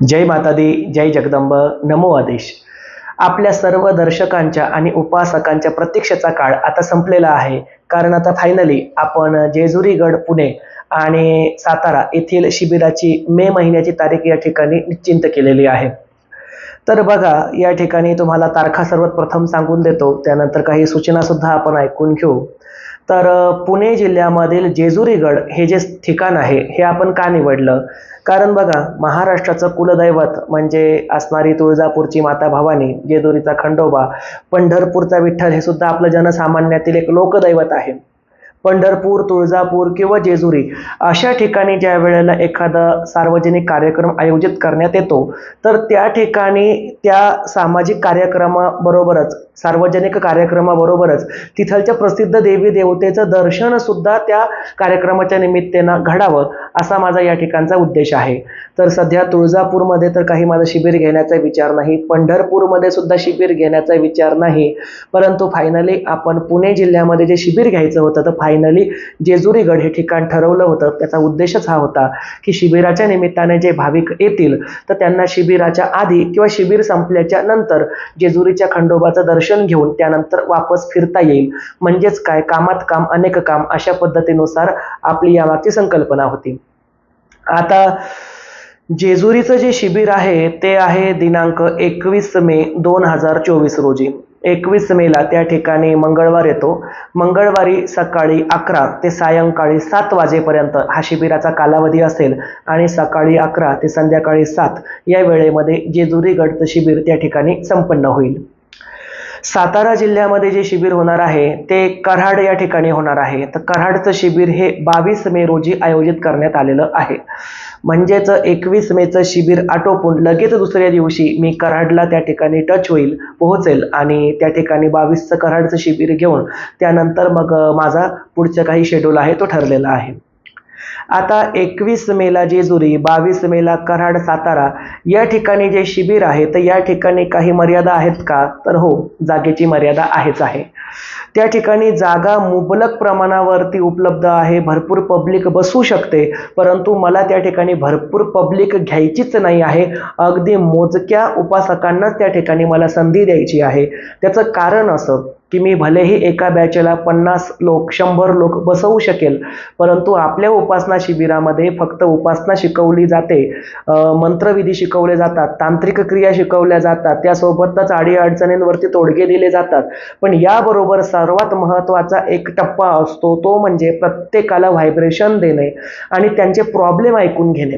जय माता दी जय जगदंब नमो आदेश. आपल्या सर्व दर्शकांच्या आणि उपासकांच्या प्रतीक्षेचा काळ आता संपलेला आहे. कारण आता फायनली आपण जेजुरीगड पुणे आणि सातारा येथील शिबिराची मे महिन्याची तारीख या ठिकाणी निश्चिंत केलेली आहे. तर बघा या ठिकाणी तुम्हाला तारखा सर्वात प्रथम सांगून देतो. त्यानंतर काही सूचना सुद्धा आपण ऐकून घेऊ. तर पुणे जिल्ह्यामधील जेजुरीगड हे जे ठिकाण आहे हे आपण का निवडलं? कारण बघा महाराष्ट्राचं कुलदैवत म्हणजे असणारी तुळजापूरची माता भवानी जेजुरीचा खंडोबा पंढरपूरचा विठ्ठल हे सुद्धा आपलं जनसामान्यातील एक लोकदैवत आहे. पंढरपूर तुळजापूर किंवा जेजुरी अशा ठिकाणी ज्या वेळेला एखादा सार्वजनिक कार्यक्रम आयोजित करण्यात येतो तर त्या ठिकाणी त्या सामाजिक कार्यक्रमाबरोबरच सार्वजनिक कार्यक्रमाबरोबरच तिथलच्या प्रसिद्ध देवी देवतेचं दर्शन सुद्धा त्या कार्यक्रमाच्या निमित्तानं घडावं असा माझा या ठिकाणचा उद्देश आहे. तर सध्या तुळजापूरमध्ये तर काही माझा शिबिर घेण्याचा विचार नाही पंढरपूरमध्ये सुद्धा शिबिर घेण्याचा विचार नाही परंतु फायनली आपण पुणे जिल्ह्यामध्ये जे शिबिर घ्यायचं होतं तर फायनल जेजुरीगड हे ठिकाण ठरवलं होतं. त्याचा उद्देशच हा होता की शिबिराच्या निमित्ताने जे भाविक येतील तर त्यांना शिबिराच्या आधी किंवा शिबिर संपल्याच्या नंतर जेजुरीच्या खंडोबाचं दर्शन घेऊन त्यानंतर वापस फिरता येईल. म्हणजेच काय? कामात काम अनेक काम अशा पद्धतीनुसार आपली यामागची संकल्पना होती. आता जेजुरीचं जे शिबिर आहे ते आहे दिनांक एकवीस मे दोन हजार चोवीस रोजी. एकवीस मेला त्या ठिकाणी मंगळवार येतो. मंगळवारी सकाळी अकरा ते सायंकाळी सात वाजेपर्यंत हा शिबिराचा कालावधी असेल आणि सकाळी अकरा ते संध्याकाळी सात या वेळेमध्ये जेजुरीगडचं शिबिर त्या ठिकाणी संपन्न होईल. सातारा जिल्ह्यामध्ये जे शिबिर होणार आहे ते कराड या ठिकाणी होणार आहे. तर कराडचं शिबिर हे बावीस मे रोजी आयोजित करण्यात आलेलं आहे. म्हणजेच एकवीस मेचं शिबिर आटोपून लगेच दुसऱ्या दिवशी मी कराडला त्या ठिकाणी टच होईल पोहोचेल आणि त्या ठिकाणी बावीसचं कराडचं शिबिर घेऊन त्यानंतर मग माझा पुढचं काही शेड्यूल आहे तो ठरलेला आहे. आता एकवीस मेला जेजुरी बावीस मेला कराड सातारा या ठिकाणी जे शिबिर आहे तर या ठिकाणी काही मर्यादा आहेत का? तर हो जागेची मर्यादा आहेच आहे. त्या ठिकाणी जागा मुबलक प्रमाणावरती उपलब्ध आहे भरपूर पब्लिक बसू शकते परंतु मला त्या ठिकाणी भरपूर पब्लिक घ्यायचीच नाही आहे. अगदी मोजक्या उपासकांनाच त्या ठिकाणी मला संधी द्यायची आहे. त्याचं कारण असं की मी भलेही एका बॅचला पन्नास लोक शंभर लोक बसवू शकेल परंतु आपल्या उपासना शिबिरामध्ये फक्त उपासना शिकवली जाते मंत्रविधी शिकवले जातात तांत्रिक क्रिया शिकवल्या जातात त्यासोबतच अडीअडचणींवरती तोडगे दिले जातात. पण याबरोबर सर्वात महत्त्वाचा एक टप्पा असतो तो म्हणजे प्रत्येकाला व्हायब्रेशन देणे आणि त्यांचे प्रॉब्लेम ऐकून घेणे.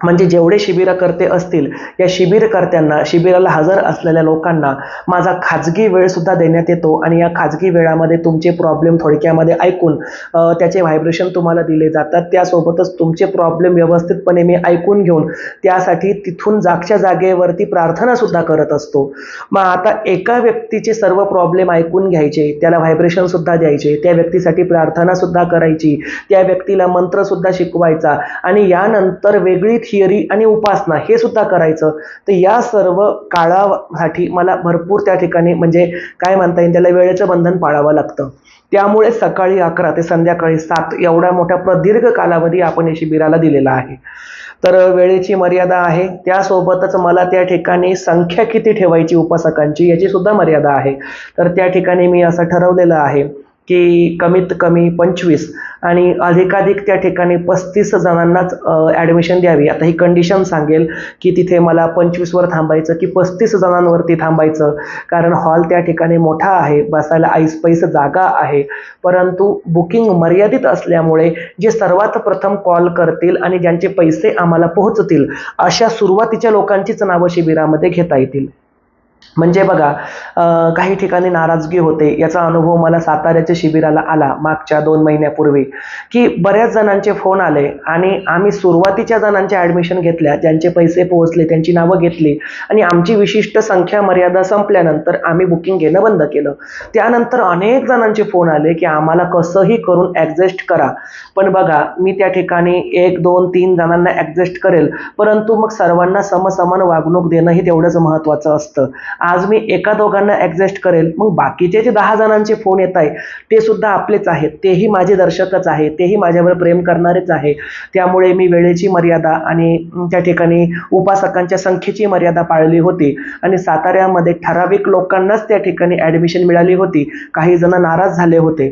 म्हणजे जेवढे शिबिरकर्ते असतील या शिबिरकर्त्यांना शिबिराला हजर असलेल्या लोकांना माझा खाजगी वेळसुद्धा देण्यात येतो आणि या खाजगी वेळामध्ये तुमचे प्रॉब्लेम थोडक्यामध्ये ऐकून त्याचे व्हायब्रेशन तुम्हाला दिले जातात. त्यासोबतच तुमचे प्रॉब्लेम व्यवस्थितपणे मी ऐकून घेऊन त्यासाठी तिथून जागच्या जागेवरती प्रार्थनासुद्धा करत असतो. मग आता एका व्यक्तीचे सर्व प्रॉब्लेम ऐकून घ्यायचे त्याला व्हायब्रेशनसुद्धा द्यायचे त्या व्यक्तीसाठी प्रार्थनासुद्धा करायची त्या व्यक्तीला मंत्रसुद्धा शिकवायचा आणि यानंतर वेगळी थिअरी आणि उपासना हे सुद्धा करायचं. तर या सर्व काळासाठी मला भरपूर त्या ठिकाणी म्हणजे काय म्हणता येईल त्याला वेळेचं बंधन पाळावं लागतं. त्यामुळे सकाळी अकरा ते संध्याकाळी सात एवढा मोठा प्रदीर्घ कालावधी आपण या शिबिराला दिलेला आहे. तर वेळेची मर्यादा आहे. त्यासोबतच मला त्या ठिकाणी संख्या किती ठेवायची उपासकांची याची सुद्धा मर्यादा आहे. तर त्या ठिकाणी मी असं ठरवलेलं आहे की कमीत कमी पंचवीस. आणि अधिकाधिक त्या ठिकाणी पस्तीस जणांनाच ॲडमिशन द्यावी. आता ही कंडिशन सांगेल की तिथे मला पंचवीसवर थांबायचं की पस्तीस जणांवरती थांबायचं. कारण हॉल त्या ठिकाणी मोठा आहे बसायला ऐसपैस जागा आहे. परंतु बुकिंग मर्यादित असल्यामुळे जे सर्वात प्रथम कॉल करतील आणि ज्यांचे पैसे आम्हाला पोहोचतील अशा सुरुवातीच्या लोकांचीच नावं शिबिरामध्ये घेता येतील. म्हणजे बघा काही ठिकाणी नाराजगी होते याचा अनुभव मला साताऱ्याच्या शिबिराला आला मागच्या दोन महिन्यापूर्वी की बऱ्याच जणांचे फोन आले आणि आम्ही सुरुवातीच्या जणांच्या ॲडमिशन घेतल्या ज्यांचे पैसे पोहोचले त्यांची नावं घेतली आणि आमची विशिष्ट संख्या मर्यादा संपल्यानंतर आम्ही बुकिंग घेणं बंद केलं. त्यानंतर अनेक जणांचे फोन आले की आम्हाला कसंही करून ॲडजस्ट करा. पण बघा मी त्या ठिकाणी एक दोन तीन जणांना ॲडजस्ट करेल परंतु मग सर्वांना समसमान वागणूक देणं हे तेवढंच महत्त्वाचं असतं. आज मी एका दोघांना ॲडजस्ट करेल. मग बाकीचे जे दहा जणांचे फोन येत आहे ते सुद्धा आपलेच आहेत. तेही माझे दर्शकच आहे तेही माझ्यावर प्रेम करणारेच आहे. त्यामुळे मी वेळेची मर्यादा आणि त्या ठिकाणी उपासकांच्या संख्येची मर्यादा पाळली होती. आणि साताऱ्यामध्ये ठराविक लोकांनाच त्या ठिकाणी ॲडमिशन मिळाली होती. काही जण नाराज झाले होते.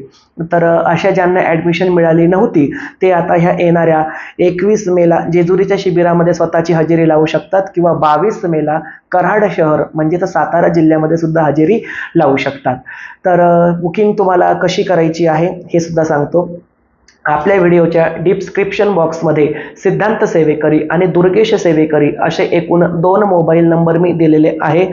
तर अशा ज्यांना ॲडमिशन मिळाली नव्हती ते आता ह्या येणाऱ्या एकवीस मेला जेजुरीच्या शिबिरामध्ये स्वतःची हजेरी लावू शकतात किंवा बावीस मेला कराड शहर म्हणजे तर सातारा जिल्ह्यामध्ये सुद्धा हजेरी लावू शकतात. तर बुकिंग तुम्हाला कशी करायची आहे हे सुद्धा सांगतो. आपल्या व्हिडिओच्या डिस्क्रिप्शन बॉक्समध्ये सिद्धांत सेवेकरी आणि दुर्गेश सेवेकरी असे एकूण दोन मोबाईल नंबर मी दिलेले आहे.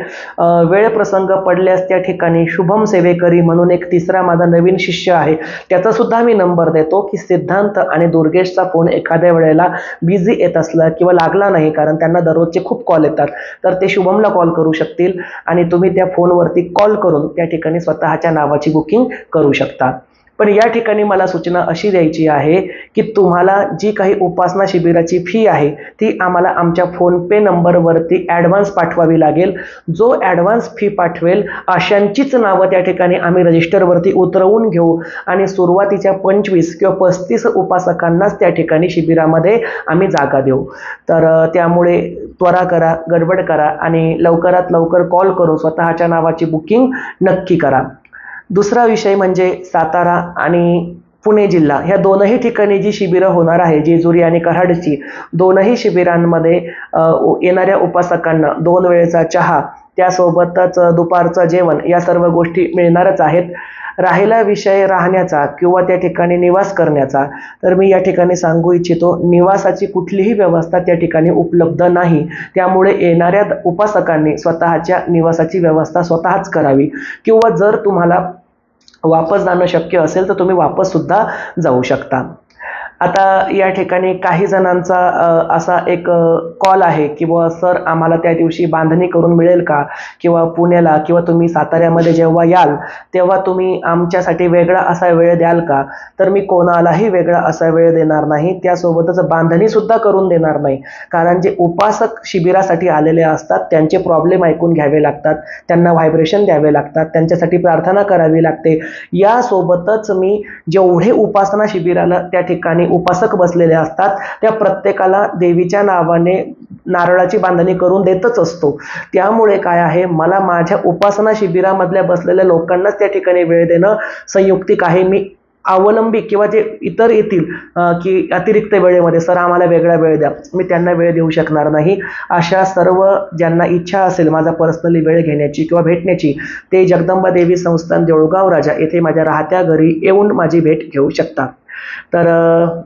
वेळ प्रसंग पडल्यास त्या ठिकाणी शुभम सेवेकरी म्हणून एक तिसरा माझा नवीन शिष्य आहे. त्याचा सुद्धा मी नंबर देतो की सिद्धांत आणि दुर्गेशचा फोन एखाद्या वेळेला बिझी येत असला किंवा लागला नाही कारण त्यांना दररोजचे खूप कॉल येतात. तर ते शुभमला कॉल करू शकतील आणि तुम्ही त्या फोनवरती कॉल करून त्या ठिकाणी स्वतःच्या नावाची बुकिंग करू शकता. पण या ठिकाणी मला सूचना अशी द्यायची आहे की तुम्हाला जी काही उपासना शिबिराची फी आहे ती आम्हाला आमच्या फोनपे नंबरवरती ॲडव्हान्स पाठवावी लागेल. जो ॲडव्हान्स फी पाठवेल अशांचीच नावं त्या ठिकाणी आम्ही रजिस्टरवरती उतरवून घेऊ. आणि सुरुवातीच्या पंचवीस किंवा पस्तीस उपासकांनाच त्या ठिकाणी शिबिरामध्ये आम्ही जागा देऊ. तर त्यामुळे त्वरा करा गडबड करा आणि लवकरात लवकर कॉल करून स्वतःच्या नावाची बुकिंग नक्की करा. दुसरा विषय म्हणजे सातारा आणि पुणे जिल्हा. ह्या दोनही ठिकाणी जी शिबिरं होणार आहे जेजुरी आणि कराडची दोनही शिबिरांमध्ये उ- येणाऱ्या उपासकांना दोन वेळेचा चहा त्यासोबतच दुपारचं जेवण या सर्व गोष्टी मिळणारच आहेत. राहिला विषय राहण्याचा किंवा त्या ठिकाणी निवास करण्याचा तर मी या ठिकाणी सांगू इच्छितो निवासाची कुठलीही व्यवस्था त्या ठिकाणी उपलब्ध नाही. त्यामुळे येणाऱ्या उपासकांनी स्वतःच्या निवासाची व्यवस्था स्वतःच करावी. किंवा जर तुम्हाला वापस जाणं शक्य असेल तर तुम्ही वापस सुद्धा जाऊ शकता. आता या ठिकाणी काही जणांचा असा एक कॉल आहे की सर आम्हाला त्या दिवशी बांधणी करून मिळेल का? किंवा पुण्याला किंवा तुम्ही साताऱ्यामध्ये जेव्हा याल तेव्हा तुम्ही आमच्यासाठी वेगळा असा वेळ द्याल का? तर मी कोणालाही वेगळा असा वेळ देणार नाही. त्यासोबतच बांधणीसुद्धा करून देणार नाही. कारण जे उपासक शिबिरासाठी आलेले असतात त्यांचे प्रॉब्लेम ऐकून घ्यावे लागतात त्यांना व्हायब्रेशन द्यावे लागतात त्यांच्यासाठी प्रार्थना करावी लागते. यासोबतच मी जेवढे उपासना शिबिराला त्या ठिकाणी उपासक बसलेले असतात त्या प्रत्येकाला देवीच्या नावाने नारळाची बांधणी करून देतच असतो. त्यामुळे काय आहे मला माझ्या उपासना शिबिरामधल्या बसलेल्या लोकांनाच त्या ठिकाणी वेळ देणं संयुक्तिक आहे. मी अवलंबी किंवा जे इतर येतील की अतिरिक्त वेळेमध्ये सर आम्हाला वेगळा वेळ द्या. मी त्यांना वेळ देऊ शकणार नाही. अशा सर्व ज्यांना इच्छा असेल माझा पर्सनली वेळ घेण्याची किंवा भेटण्याची ते जगदंबा देवी संस्थान देऊळगाव राजा येथे माझ्या राहत्या घरी येऊन माझी भेट घेऊ शकता तर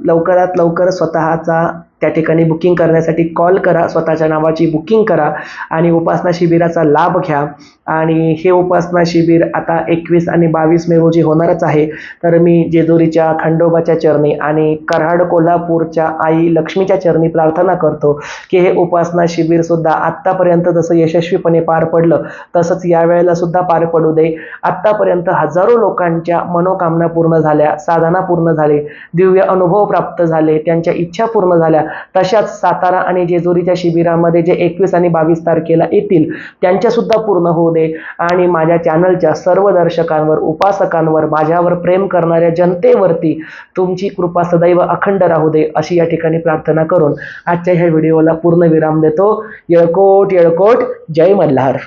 लवकरात लवकर स्वतःचा त्या ठिकाणी बुकिंग करण्यासाठी कॉल करा स्वतःच्या नावाची बुकिंग करा आणि उपासना शिबिराचा लाभ घ्या. आणि हे उपासना शिबिर आता एकवीस आणि बावीस मे रोजी होणारच आहे. तर मी जेजुरीच्या खंडोबाच्या चरणी आणि कराड कोल्हापूरच्या आई लक्ष्मीच्या चरणी प्रार्थना करतो की हे उपासना शिबिरसुद्धा आत्तापर्यंत जसं यशस्वीपणे पार पडलं तसंच यावेळेला सुद्धा पार पडू दे. आत्तापर्यंत हजारो लोकांच्या मनोकामना पूर्ण झाल्या साधना पूर्ण झाले दिव्य अनुभव प्राप्त झाले त्यांच्या इच्छा पूर्ण झाल्या. तशाच सातारा आणि जेजुरीच्या शिबिरामध्ये जे एकवीस आणि बावीस तारखेला येतील त्यांच्यासुद्धा पूर्ण होऊ दे. आणि माझ्या चॅनलच्या सर्व दर्शकांवर उपासकांवर माझ्यावर प्रेम करणाऱ्या जनतेवरती तुमची कृपा सदैव अखंड राहू दे अशी या ठिकाणी प्रार्थना करून आजच्या ह्या व्हिडिओला पूर्ण विराम देतो. येळकोट येळकोट जय मल्हार.